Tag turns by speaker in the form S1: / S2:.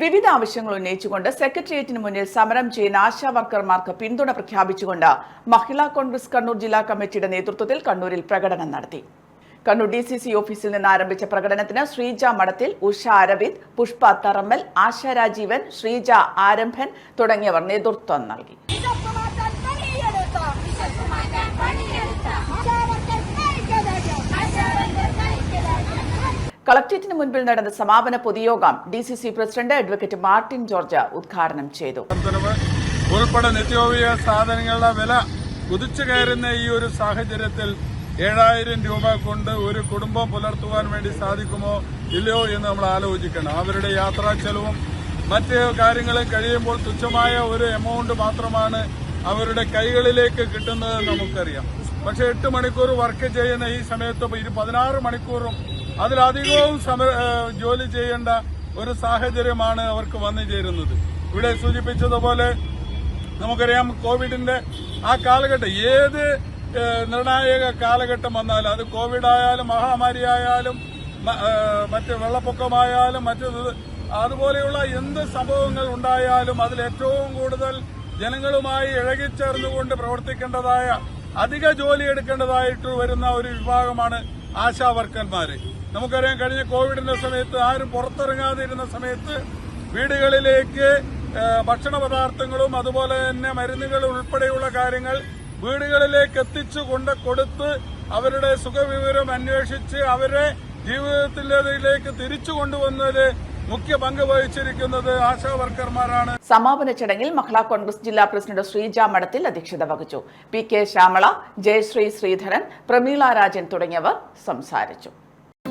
S1: വിവിധ ആവശ്യങ്ങൾ ഉന്നയിച്ചുകൊണ്ട് സെക്രട്ടേറിയറ്റിന് മുന്നിൽ സമരം ചെയ്യുന്ന ആശാ വർക്കർമാർക്ക് പിന്തുണ പ്രഖ്യാപിച്ചുകൊണ്ട് മഹിളാ കോൺഗ്രസ് കണ്ണൂർ ജില്ലാ കമ്മിറ്റിയുടെ നേതൃത്വത്തിൽ കണ്ണൂരിൽ പ്രകടനം നടത്തി. കണ്ണൂർ ഡി സി സി ഓഫീസിൽ നിന്ന് ആരംഭിച്ച പ്രകടനത്തിന് ശ്രീജ മഠത്തിൽ ഉഷ അരവിന്ദ് പുഷ്പ തറമ്മൽ ആശ രാജീവൻ ശ്രീജ ആരംഭൻ തുടങ്ങിയവർ നേതൃത്വം നൽകി. കളക്ടറേറ്റിന് മുൻപിൽ നടന്ന സമാപന പൊതുയോഗം D C C president advocate Martin George ഉദ്ഘാടനം ചെയ്തു.
S2: ഉൾപ്പെടെ നിത്യോപയോഗ സാധനങ്ങളുടെ വില കുതിച്ചു കയറുന്ന ഈ ഒരു സാഹചര്യത്തിൽ ഏഴായിരം രൂപ കൊണ്ട് ഒരു കുടുംബം പുലർത്തുവാൻ വേണ്ടി സാധിക്കുമോ ഇല്ലയോ എന്ന് നമ്മൾ ആലോചിക്കണം. അവരുടെ യാത്രാ ചെലവും മറ്റ് കാര്യങ്ങളും കഴിയുമ്പോൾ തുച്ഛമായ ഒരു എമൗണ്ട് മാത്രമാണ് അവരുടെ കൈകളിലേക്ക് കിട്ടുന്നത് നമുക്കറിയാം. പക്ഷെ എട്ട് മണിക്കൂർ വർക്ക് ചെയ്യുന്ന ഈ സമയത്ത് പതിനാറ് മണിക്കൂറും അതിലധികവും ജോലി ചെയ്യേണ്ട ഒരു സാഹചര്യമാണ് അവർക്ക് വന്നു ചേരുന്നത്. ഇവിടെ സൂചിപ്പിച്ചതുപോലെ നമുക്കറിയാം കോവിഡിന്റെ ആ കാലഘട്ടം ഏത് നിർണായക കാലഘട്ടം വന്നാലും അത് കോവിഡ് ആയാലും മഹാമാരി ആയാലും മറ്റ് വെള്ളപ്പൊക്കമായാലും മറ്റ് അതുപോലെയുള്ള എന്ത് സംഭവങ്ങൾ ഉണ്ടായാലും അതിൽ ഏറ്റവും കൂടുതൽ ജനങ്ങളുമായി ഇഴകിച്ചേർന്നുകൊണ്ട് പ്രവർത്തിക്കേണ്ടതായ അധിക ജോലി എടുക്കേണ്ടതായിട്ട് വരുന്ന ഒരു വിഭാഗമാണ് ആശാ വർക്കർമാര്. നമുക്കറിയാം കഴിഞ്ഞ കോവിഡിന്റെ സമയത്ത് ആരും പുറത്തിറങ്ങാതിരുന്ന സമയത്ത് വീടുകളിലേക്ക് ഭക്ഷണ പദാർത്ഥങ്ങളും അതുപോലെ തന്നെ മരുന്നുകൾ ഉൾപ്പെടെയുള്ള കാര്യങ്ങൾ വീടുകളിലേക്ക് എത്തിച്ചു കൊണ്ട് കൊടുത്ത് അവരുടെ സുഖവിവരം അന്വേഷിച്ച് അവരെ ജീവിതത്തിലേക്ക് തിരിച്ചു കൊണ്ടുവന്നതിൽ മുഖ്യ പങ്ക് വഹിച്ചിരിക്കുന്നത് ആശാ വർക്കർമാരാണ്.
S1: സമാപന ചടങ്ങിൽ മഹിളാ കോൺഗ്രസ് ജില്ലാ പ്രസിഡന്റ് ശ്രീജ മഠത്തിൽ അധ്യക്ഷത വഹിച്ചു. പി കെ ശ്യാമള ജയശ്രീ ശ്രീധരൻ പ്രമീള രാജൻ തുടങ്ങിയവർ സംസാരിച്ചു.